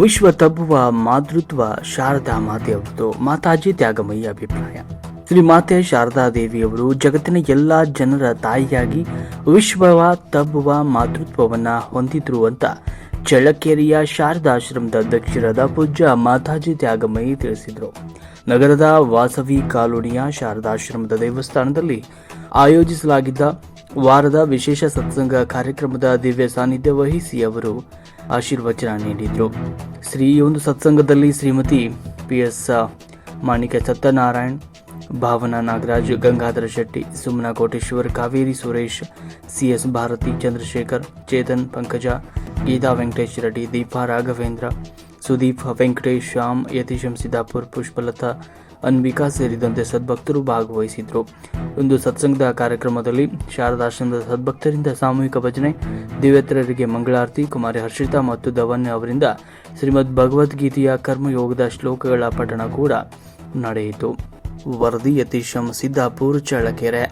ವಿಶ್ವ ತಬ್ಬುವ ಮಾತೃತ್ವ ಶಾರದಾ ಮಾತೆಯವರದು. ಮಾತಾಜಿ ತ್ಯಾಗಮಯಿ ಅಭಿಪ್ರಾಯ. ಶ್ರೀ ಮಾತೆ ಶಾರದಾ ದೇವಿಯವರು ಜಗತ್ತಿನ ಎಲ್ಲ ಜನರ ತಾಯಿಯಾಗಿ ವಿಶ್ವವ ತಬ್ಬುವ ಮಾತೃತ್ವವನ್ನು ಹೊಂದಿದ್ರು ಅಂತ ಚಳ್ಳಕೆರೆಯ ಶಾರದಾಶ್ರಮದ ಅಧ್ಯಕ್ಷರಾದ ಪೂಜ್ಯ ಮಾತಾಜಿ ತ್ಯಾಗಮಯಿ ತಿಳಿಸಿದರು. ನಗರದ ವಾಸವಿ ಕಾಲೋನಿಯ ಶಾರದಾಶ್ರಮದ ದೇವಸ್ಥಾನದಲ್ಲಿ ಆಯೋಜಿಸಲಾಗಿದ್ದ ವಾರದ ವಿಶೇಷ ಸತ್ಸಂಗ ಕಾರ್ಯಕ್ರಮದ ದಿವ್ಯ ಸಾನ್ನಿಧ್ಯ ವಹಿಸಿ ಅವರು ಆಶೀರ್ವಚನ ನೀಡಿದರು. ಶ್ರೀ ಒಂದು ಸತ್ಸಂಗದಲ್ಲಿ Shrimati P S Manika Satyanarayan, Bhavana Nagaraj, Gangadhara Shetty, Sumana Koteshwar, Kaveri Suresh, C S Bharathi, Chandrashekar, Chetan, Pankaja, Geetha Venkatesh Reddy, Deepa Raghavendra, Sudeep Venkatesh, Shyam, Yatisham Siddapur, Pushpalatha Anvika ಸೇರಿದಂತೆ ಸದ್ಭಕ್ತರು ಭಾಗವಹಿಸಿದ್ರು. ಒಂದು ಸತ್ಸಂಗದ ಕಾರ್ಯಕ್ರಮದಲ್ಲಿ ಶಾರದಾಶ್ರಮದ ಸದ್ಭಕ್ತರಿಂದ ಸಾಮೂಹಿಕ ಭಜನೆ, ದಿವ್ಯತ್ರರಿಗೆ ಮಂಗಳಾರತಿ, ಕುಮಾರಿ ಹರ್ಷಿತಾ ಮತ್ತು ಧವನ್ ಅವರಿಂದ ಶ್ರೀಮದ್ ಭಗವದ್ಗೀತೆಯ ಕರ್ಮಯೋಗದ ಶ್ಲೋಕಗಳ ಪಠಣ ಕೂಡ ನಡೆಯಿತು. ವರದಿ ಯತೀಶಂ ಸಿದ್ದಾಪುರ್ ಚಳ್ಳಕೆರೆ.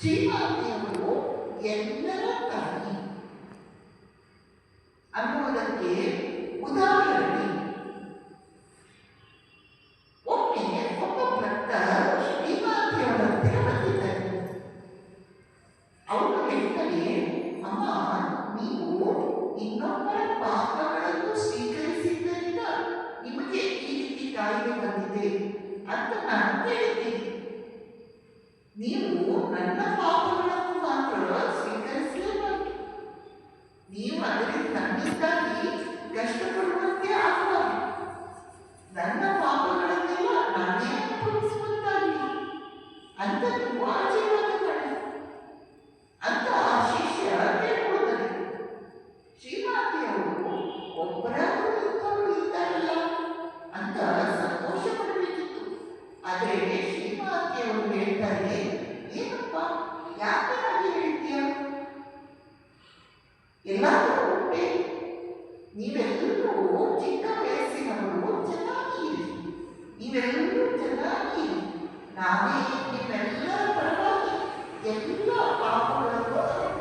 ಶ್ರೀಮಾತೆಯವರು ಎಲ್ಲರ ತಾಯಿ ಅನ್ನುವುದಕ್ಕೆ ಉದಾಹರಣೆ. ಒಮ್ಮೆ ಒಬ್ಬ ಭಕ್ತ ಶ್ರೀಮಾತೆಯವರ ಹತ್ತಿರ ಬಂದಿದ್ದಾರೆ ಅವರು ಹೇಳ್ತಾರೆ ಅಮ್ಮ, ನೀವು ಇನ್ನೊಬ್ಬರ ಪಾಪಗಳನ್ನು ಸ್ವೀಕರಿಸಿದ್ದರಿಂದ ನಿಮಗೆ ಈ ರೀತಿ ಕಾಯಿಲೆ ಬಂದಿದೆ ಅಂತ ನಾನು ಕೇಳಿದ್ದೀನಿ నీవు నన్న పాపములకు మాత్రం స్వీకరించలేదు నీవు అందరికి నన్ను ఇస్తానికి కష్టపడుతున్నావు? ನಾವೇ ನಿಮ್ಮೆಲ್ಲರ ಪರವಾಗಿ ಎಲ್ಲ ಪಾಪಗಳನ್ನು ಅನುಭವಿಸುತ್ತೀವಿ